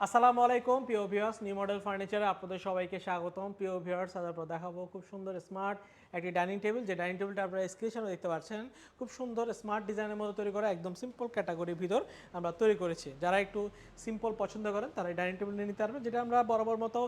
আসসালামু আলাইকুম, প্রিয় ভিউয়ার্স নিউ মডেল ফার্নিচারে আপনাদের সবাইকে স্বাগতম। প্রিয় ভিউয়ার্স তারপর দেখাবো খুব সুন্দর স্মার্ট একটি ডাইনিং টেবিল যে ডাইনিং টেবিলটা আপনারা স্ক্রিনে দেখতে পাচ্ছেন, খুব সুন্দর স্মার্ট ডিজাইনের মধ্যে তৈরি করা একদম সিম্পল ক্যাটাগরির ভিতর আমরা তৈরি করেছি। যারা একটু সিম্পল পছন্দ করেন, তারা এই ডাইনিং টেবিল নিতে পারবেন, যেটা আমরা বরাবর মতো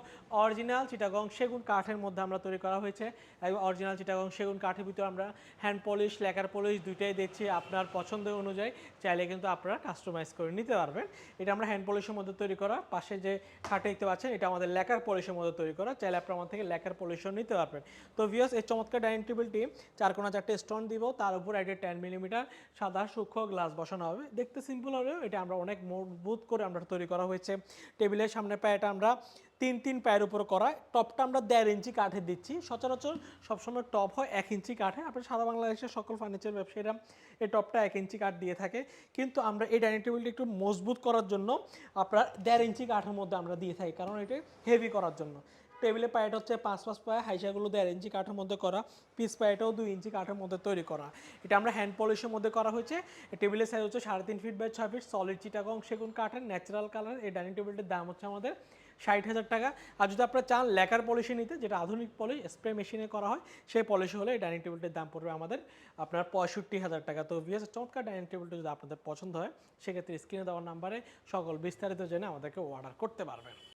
অরিজিনাল চিটাগং সেগুন কাঠের মধ্যে আমরা তৈরি করা হয়েছে। এবং অরিজিনাল চিটাগং সেগুন কাঠের ভিতরে আমরা হ্যান্ড পলিশ লেকার পলিশ দুইটাই দিচ্ছি আপনার পছন্দ অনুযায়ী। চাইলে কিন্তু আপনারা কাস্টমাইজ করে নিতে পারবেন। এটা আমরা হ্যান্ড পলিশের মধ্যে তৈরি করা পাশে যে খাটে দেখতে পাচ্ছেন, এটা আমাদের লেকার পলিশের মধ্যে তৈরি করা। চাইলে আপনার আমার থেকে লেকার পলিশন নিতে পারবেন। তো ভিউয়ার্স এই চমৎকার ডাইনিং টেবিলটি চার কোনা চারটে স্টোন দিব, তার উপর একটা টেন মিলিমিটার সাদা সূক্ষ্ম গ্লাস বসানো হবে। দেখতে সিম্পল হলেও এটা আমরা অনেক মজবুত করে আমরা তৈরি করা হয়েছে। টেবিলের সামনে পায়েটা আমরা তিন তিন পায়ের উপর করা। টপটা আমরা দেড় ইঞ্চি কাঠে দিচ্ছি। সচরাচর সবসময় টপ হয় এক ইঞ্চি কাঠে। আপনার সাদা বাংলাদেশের সকল ফার্নিচার ব্যবসায়ীরা এই টপটা এক ইঞ্চি কাঠ দিয়ে থাকে। কিন্তু আমরা এই ডাইনিং টেবিলটি একটু মজবুত করার জন্য আপনার দেড় ইঞ্চি কাঠের মধ্যে আমরা দিয়ে থাকি। কারণ এটি হেভি করার জন্য। টেবিলে পায়েটা হচ্ছে পাঁচ পাঁচ পায়ে হাইসাগুলো দেড় ইঞ্চি কাঠের মধ্যে করা পিস পায়েটাও দুই ইঞ্চি কাঠের মধ্যে তৈরি করা। এটা আমরা হ্যান্ড পলিশের মধ্যে করা হয়েছে। টেবিলের সাইজ হচ্ছে সাড়ে তিন ফিট বাই ছয় ফিট সলিড চিটাগং সেগুন কাঠের ন্যাচারাল কালার এই ডাইনিং টেবিলটির দাম হচ্ছে আমাদের ষাট হাজার টাকা। আর যদি আপনারা চান লেকার পলিশে নিতে, যেটা আধুনিক পলিশ স্প্রে মেশিনে করা হয়, সেই পলিশি হলে এই ডাইনিং টেবিলটির দাম পড়বে আমাদের আপনার পঁয়ষট্টি হাজার টাকা। তো ভিএস চমৎকার ডাইনিং টেবিলটা যদি আপনাদের পছন্দ হয়, সেক্ষেত্রে স্ক্রিনে দেওয়ার নাম্বারে সকল বিস্তারিত জেনে আমাদেরকে অর্ডার করতে পারবেন।